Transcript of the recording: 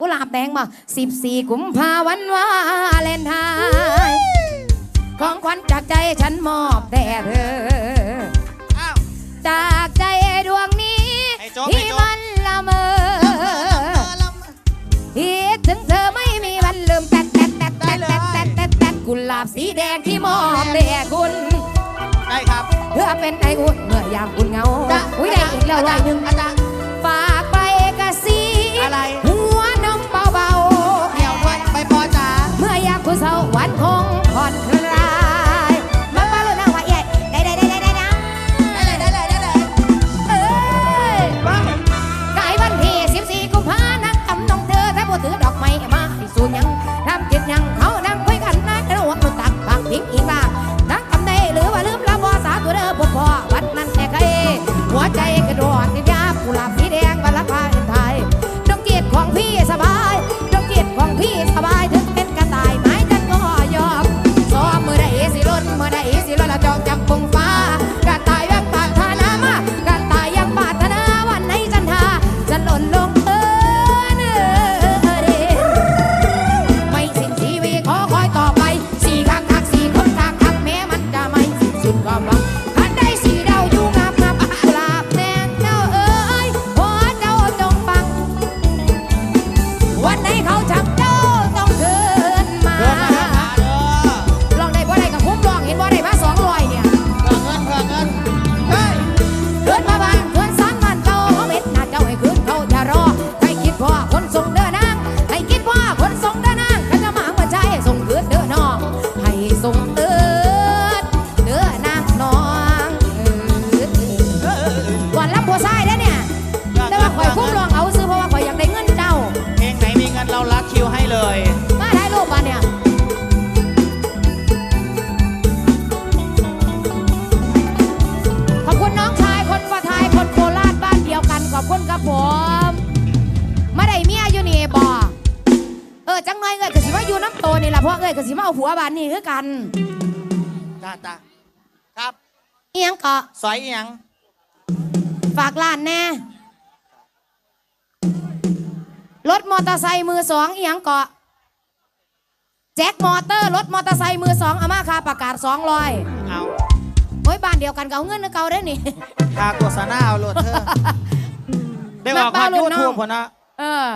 กุหลาบแดงมาสิบสี่กุมภาวันวาเลนไทน์ของขวัญจากใจฉันมอบแด่เธอ อ้าว จากใจดวงนี้ไอ้โจ๊กที่ไอ้โจ๊กมันละเมอคิดถึงเธอไม่มีวันลืมแตดแตดแตดแตดแตดแตดแตดแตดกุหลาบสีแดงที่มอบแด่คุณ ได้ครับ เพื่อเป็นไออุ่นเมื่อยามคุณเหงาอุ้ยได้อีกแล้วร้อยหนึ่ง อาจารย์ กระโดดติดยากุหลาบสีแดงบรรลักพาเป็นไทยดวงจิตของพี่สบายดวงจิตของพี่สบายถึงเป็นกระต่ายไม้กันก็ยอมซ้อมมือใดสิล้นมือใดสิล้นละจองจำปงฟ้ากระต่ายยังปารถนามากระต่ายยังปาถนาวันไหนจันทาจะหล่นลงเออเนอเดไม่สิ้นชีวิตขอคอยต่อไปสี่ข้างทักสี่คนทางทักแม้มันจะไม่สิ้นสุดความหวัง เอ้ยก็สิมาอยู่น้ำโตนี่ล่ะเพราะเอ้ยก็สิมาเอาผัวบ้านนี่คือกันจ้าจ้าครับเอียงเกาะสอยเอียงฝากร้านแน่รถมอเตอร์ไซค์มือสองเอียงเกาะแจ็คมอเตอร์รถมอเตอร์ไซค์มือสองอาม่าคาประกาศสองร้อยเอาโอ้ยบ้านเดียวกันก็เอาเงินนึกเก่าได้นี่ค่าโฆษณาเอาโหลดเธอได้บอกมาผ่านเปล่าลูยูกน้องทูบคนนะเออ